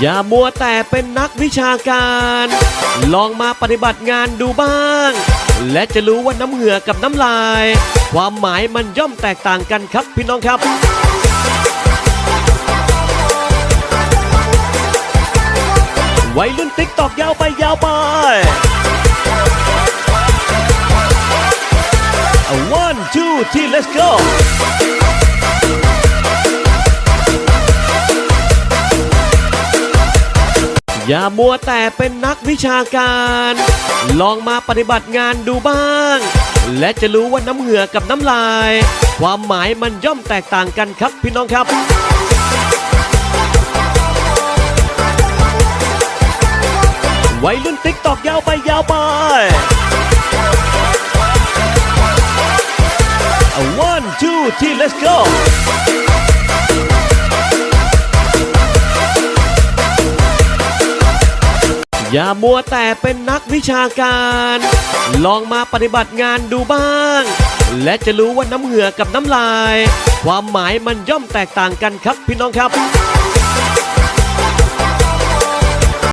อย่ามัวแต่เป็นนักวิชาการ ลองมาปฏิบัติงานดูบ้าง และจะรู้ว่าน้ำเหงื่อกับน้ำลาย ความหมายมันย่อมแตกต่างกันครับพี่น้องครับวัยรุ่นติ๊กตอกยาวไปยาวไป one two three let's go อย่ามัวแต่เป็นนักวิชาการ ลองมาปฏิบัติงานดูบ้าง และจะรู้ว่าน้ำเหงื่อกับน้ำลาย ความหมายมันย่อมแตกต่างกันครับพี่น้องครับวัยรุ่นติ๊กตอกยาวไปยาวไป one two three let's go อย่ามัวแต่เป็นนักวิชาการ ลองมาปฏิบัติงานดูบ้าง และจะรู้ว่าน้ำเหงื่อกับน้ำลาย ความหมายมันย่อมแตกต่างกันครับพี่น้องครับ